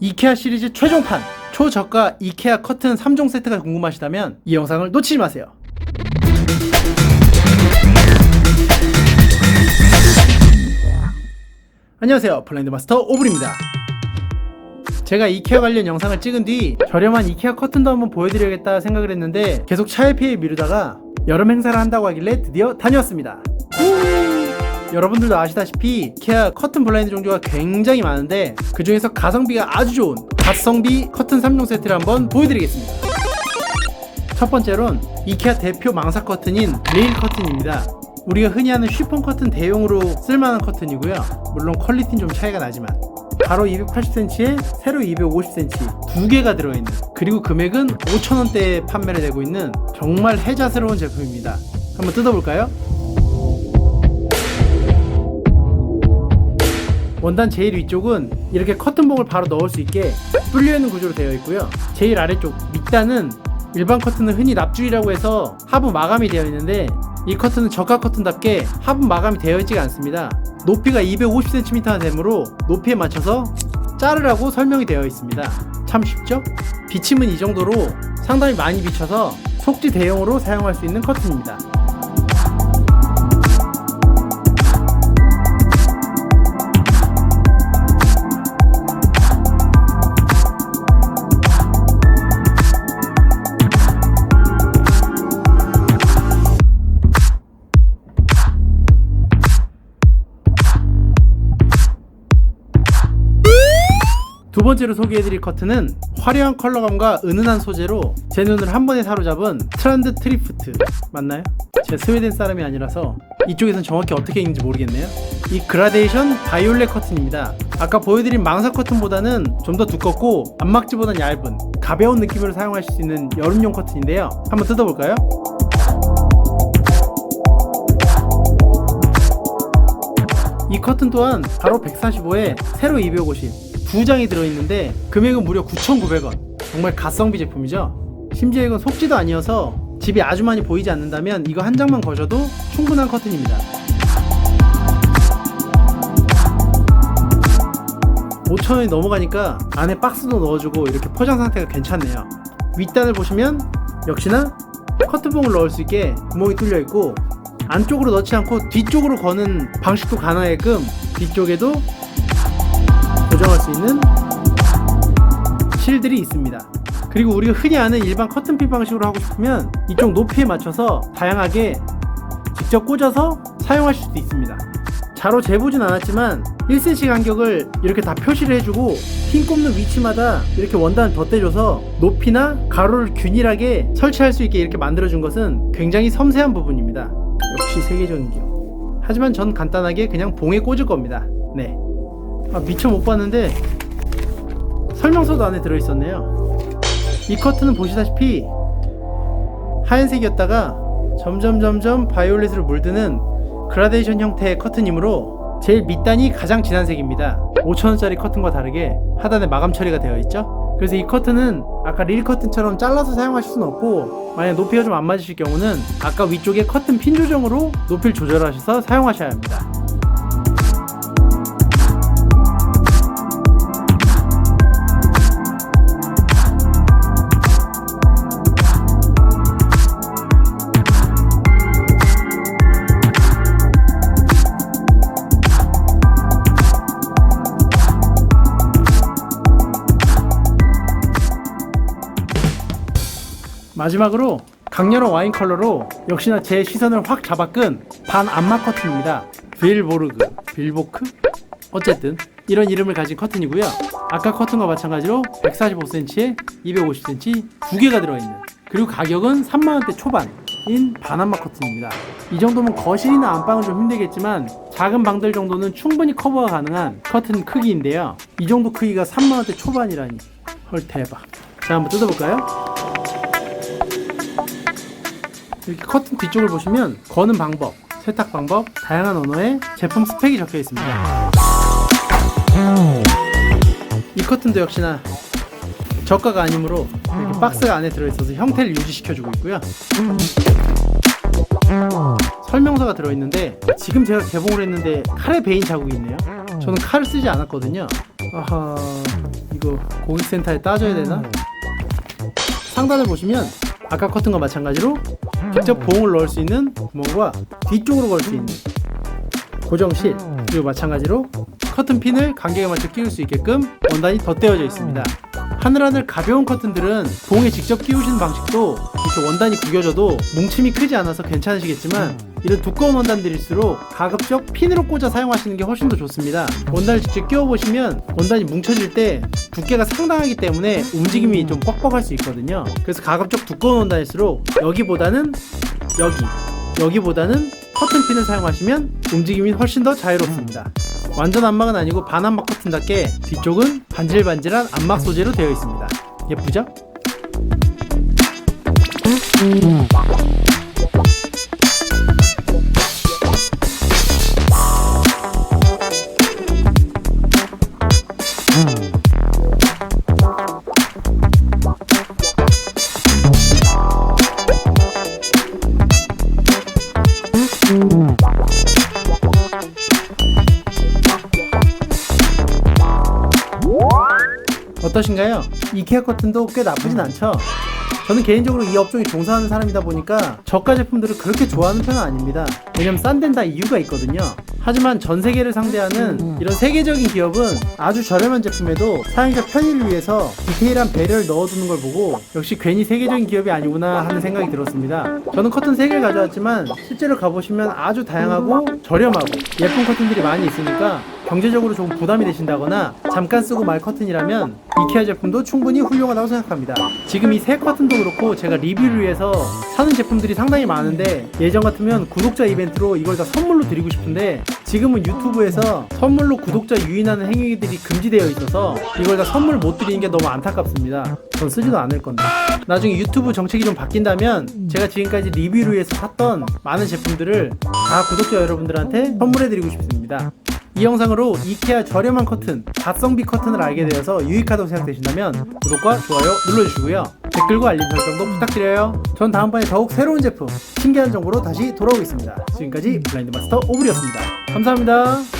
이케아 시리즈 최종판 초저가 이케아 커튼 3종 세트가 궁금하시다면 이 영상을 놓치지 마세요. 안녕하세요. 블라인드 마스터 오블입니다. 제가 이케아 관련 영상을 찍은 뒤 저렴한 이케아 커튼도 한번 보여드려야겠다 생각을 했는데 계속 차에 피해 미루다가 여름 행사를 한다고 하길래 드디어 다녀왔습니다. 여러분들도 아시다시피 이케아 커튼 블라인드 종류가 굉장히 많은데 그 중에서 가성비가 아주 좋은 가성비 커튼 3종 세트를 한번 보여드리겠습니다. 첫 번째론 이케아 대표 망사 커튼인 레일 커튼입니다. 우리가 흔히 하는 쉬폰 커튼 대용으로 쓸만한 커튼이고요. 물론 퀄리티는 좀 차이가 나지만 가로 280cm에 세로 250cm 두 개가 들어있는 그리고 금액은 5,000원대에 판매를 되고 있는 정말 혜자스러운 제품입니다. 한번 뜯어볼까요? 원단 제일 위쪽은 이렇게 커튼봉을 바로 넣을 수 있게 뚫려 있는 구조로 되어 있고요. 제일 아래쪽 밑단은 일반 커튼은 흔히 납줄이라고 해서 하부 마감이 되어 있는데 이 커튼은 저가 커튼답게 하부 마감이 되어 있지가 않습니다. 높이가 250cm나 되므로 높이에 맞춰서 자르라고 설명이 되어 있습니다. 참 쉽죠? 비침은 이 정도로 상당히 많이 비쳐서 속지 대용으로 사용할 수 있는 커튼입니다. 번째로 소개해드릴 커튼은 화려한 컬러감과 은은한 소재로 제 눈을 한 번에 사로잡은 트란드 트리프트 맞나요? 제 스웨덴 사람이 아니라서 이쪽에선 정확히 어떻게 읽는지 모르겠네요 이 그라데이션 바이올렛 커튼입니다 아까 보여드린 망사 커튼보다는 좀 더 두껍고 안막지보단 얇은 가벼운 느낌으로 사용하실 수 있는 여름용 커튼인데요 한번 뜯어볼까요? 이 커튼 또한 바로 145에 세로 250 두 장이 들어있는데 금액은 무려 9,900원. 정말 가성비 제품이죠? 심지어 이건 속지도 아니어서 집이 아주 많이 보이지 않는다면 이거 한 장만 거셔도 충분한 커튼입니다. 5,000원이 넘어가니까 안에 박스도 넣어주고 이렇게 포장 상태가 괜찮네요. 윗단을 보시면 역시나 커튼봉을 넣을 수 있게 구멍이 뚫려 있고 안쪽으로 넣지 않고 뒤쪽으로 거는 방식도 가능하게끔 뒤쪽에도 고정할 수 있는 실들이 있습니다. 그리고 우리가 흔히 아는 일반 커튼핀 방식으로 하고 싶으면 이쪽 높이에 맞춰서 다양하게 직접 꽂아서 사용하실 수도 있습니다. 자로 재보진 않았지만 1cm 간격을 이렇게 다 표시를 해주고 핀 꼽는 위치마다 이렇게 원단을 덧대줘서 높이나 가로를 균일하게 설치할 수 있게 이렇게 만들어준 것은 굉장히 섬세한 부분입니다. 역시 세계적인 기업. 하지만 전 간단하게 그냥 봉에 꽂을 겁니다. 네. 아, 미처 못 봤는데 설명서도 안에 들어있었네요. 이 커튼은 보시다시피 하얀색이었다가 점점 점점 바이올렛으로 물드는 그라데이션 형태의 커튼이므로 제일 밑단이 가장 진한 색입니다. 5천원짜리 커튼과 다르게 하단에 마감 처리가 되어 있죠. 그래서 이 커튼은 아까 릴 커튼처럼 잘라서 사용하실 수는 없고 만약 높이가 좀 안 맞으실 경우는 아까 위쪽에 커튼 핀 조정으로 높이를 조절하셔서 사용하셔야 합니다. 마지막으로 강렬한 와인 컬러로 역시나 제 시선을 확 잡아끈 반 안마 커튼입니다. 빌보르그, 빌보크? 어쨌든 이런 이름을 가진 커튼이고요. 아까 커튼과 마찬가지로 145cm에 250cm 두 개가 들어있는 그리고 가격은 3만원대 초반인 반안마 커튼입니다. 이 정도면 거실이나 안방은 좀 힘들겠지만 작은 방들 정도는 충분히 커버가 가능한 커튼 크기인데요. 이 정도 크기가 3만원대 초반이라니 헐 대박. 자 한번 뜯어볼까요? 이렇게 커튼 뒤쪽을 보시면 거는 방법, 세탁 방법, 다양한 언어의 제품 스펙이 적혀 있습니다. 이 커튼도 역시나 저가가 아니므로 이렇게 박스가 안에 들어있어서 형태를 유지시켜주고 있고요. 설명서가 들어있는데 지금 제가 개봉을 했는데 칼에 베인 자국이 있네요. 저는 칼을 쓰지 않았거든요. 아하 이거 고객센터에 따져야 되나? 상단을 보시면 아까 커튼과 마찬가지로 직접 보응을 넣을 수 있는 구멍과 뒤쪽으로 걸 수 있는 고정실 그리고 마찬가지로 커튼 핀을 간격에 맞춰 끼울 수 있게끔 원단이 덧대어져 있습니다. 하늘하늘 가벼운 커튼들은 봉에 직접 끼우시는 방식도 이렇게 원단이 구겨져도 뭉침이 크지 않아서 괜찮으시겠지만 이런 두꺼운 원단들일수록 가급적 핀으로 꽂아 사용하시는 게 훨씬 더 좋습니다. 원단을 직접 끼워 보시면 원단이 뭉쳐질 때 두께가 상당하기 때문에 움직임이 좀 뻑뻑할 수 있거든요. 그래서 가급적 두꺼운 원단일수록 여기보다는 여기, 여기보다는 커튼핀을 사용하시면 움직임이 훨씬 더 자유롭습니다. 완전 안막은 아니고 반 안막 커튼답게 뒤쪽은 반질반질한 안막 소재로 되어 있습니다. 예쁘죠? 어떠신가요? 이케아 커튼도 꽤 나쁘진 않죠? 저는 개인적으로 이 업종에 종사하는 사람이다 보니까 저가 제품들을 그렇게 좋아하는 편은 아닙니다. 왜냐면 싼 데는 다 이유가 있거든요. 하지만 전 세계를 상대하는 이런 세계적인 기업은 아주 저렴한 제품에도 사용자 편의를 위해서 디테일한 배려를 넣어두는 걸 보고 역시 괜히 세계적인 기업이 아니구나 하는 생각이 들었습니다. 저는 커튼 3개를 가져왔지만 실제로 가보시면 아주 다양하고 저렴하고 예쁜 커튼들이 많이 있으니까 경제적으로 조금 부담이 되신다거나 잠깐 쓰고 말 커튼이라면 이케아 제품도 충분히 훌륭하다고 생각합니다. 지금 이 새 커튼도 그렇고 제가 리뷰를 위해서 사는 제품들이 상당히 많은데 예전 같으면 구독자 이벤트로 이걸 다 선물로 드리고 싶은데 지금은 유튜브에서 선물로 구독자 유인하는 행위들이 금지되어 있어서 이걸 다 선물 못 드리는 게 너무 안타깝습니다. 전 쓰지도 않을 건데. 나중에 유튜브 정책이 좀 바뀐다면 제가 지금까지 리뷰를 위해서 샀던 많은 제품들을 다 구독자 여러분들한테 선물해드리고 싶습니다. 이 영상으로 이케아 저렴한 커튼, 가성비 커튼을 알게 되어서 유익하다고 생각되신다면 구독과 좋아요 눌러주시고요. 댓글과 알림 설정도 부탁드려요. 전 다음번에 더욱 새로운 제품, 신기한 정보로 다시 돌아오겠습니다. 지금까지 블라인드 마스터 오블이었습니다. 감사합니다.